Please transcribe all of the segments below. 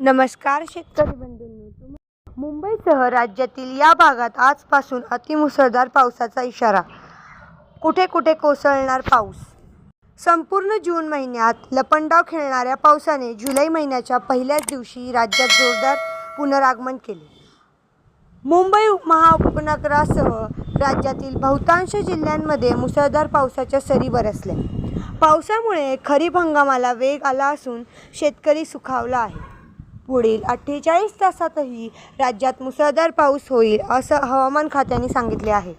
नमस्कार शेतकरी बंधूंनी. मुंबईसह राज्यातील या भागात आजपासून अतिमुसळधार पावसाचा इशारा. कुठे कुठे कोसळणार पाऊस? संपूर्ण जून महिन्यात लपंडाव खेळणाऱ्या पावसाने जुलै महिन्याच्या पहिल्याच दिवशी राज्यात जोरदार पुनरागमन केले. मुंबई महाउपनगरासह राज्यातील बहुतांश जिल्ह्यांमध्ये मुसळधार पावसाच्या सरी बरसल्या. पावसामुळे खरीप हंगामाला वेग आला असून शेतकरी सुखावला आहे. पुढील अठ्ठेचाळीस तासातही राज्यात मुसळधार पाऊस होईल असं हवामान खात्याने सांगितले आहे.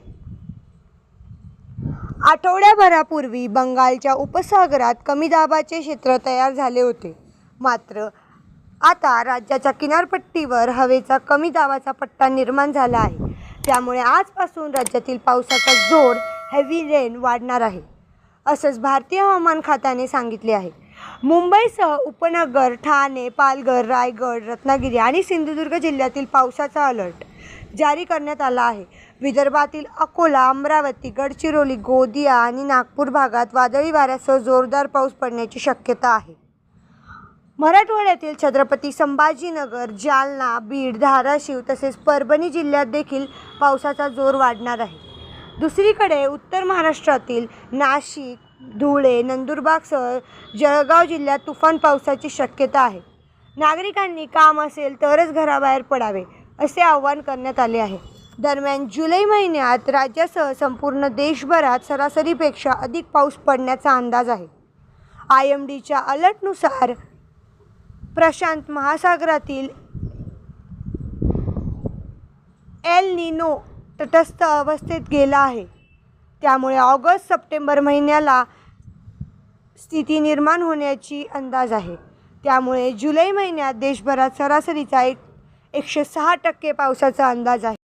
आठवड्याभरापूर्वी बंगालच्या उपसागरात कमी दाबाचे क्षेत्र तयार झाले होते. मात्र आता राज्याच्या किनारपट्टीवर हवेचा कमी दाबाचा पट्टा निर्माण झाला आहे. त्यामुळे आजपासून राज्यातील पावसाचा जोर हेवी रेन वाढणार आहे असंच भारतीय हवामान खात्याने सांगितले आहे. मुंबईसह उपनगर ठाणे पालघर रायगड रत्नागिरी आणि सिंधुदुर्ग जिल्ह्यातील पावसाचा अलर्ट जारी करण्यात आला आहे. विदर्भातील अकोला अमरावती गडचिरोली गोदिया आणि नागपूर भागात वादळी वाऱ्यासह जोरदार पाऊस पडण्याची शक्यता आहे. मराठवाड्यातील छत्रपती संभाजीनगर जालना बीड धाराशिव तसेच परभणी जिल्ह्यात देखील पावसाचा जोर वाढणार आहे. दुसरीकडे उत्तर महाराष्ट्रातील नाशिक धुळे नंदुरबारसह जळगाव जिल्ह्यात तुफान पावसाची शक्यता आहे. नागरिकांनी काम असेल तरच घराबाहेर पडावे असे आवाहन करण्यात आले आहे. दरम्यान जुलै महिन्यात राज्यासह संपूर्ण देशभरात सरासरीपेक्षा अधिक पाऊस पडण्याचा अंदाज आहे. आय एम डीच्या अलर्टनुसार प्रशांत महासागरातील एल निनो तटस्थ अवस्थेत गेला आहे. त्यामुळे ऑगस्ट सप्टेंबर महिन्याला स्थिती निर्माण होण्याची अंदाज आहे. त्यामुळे जुलै महिन्यात देशभरात सरासरीचा एक एकशे सहा टक्के पावसाचा अंदाज आहे.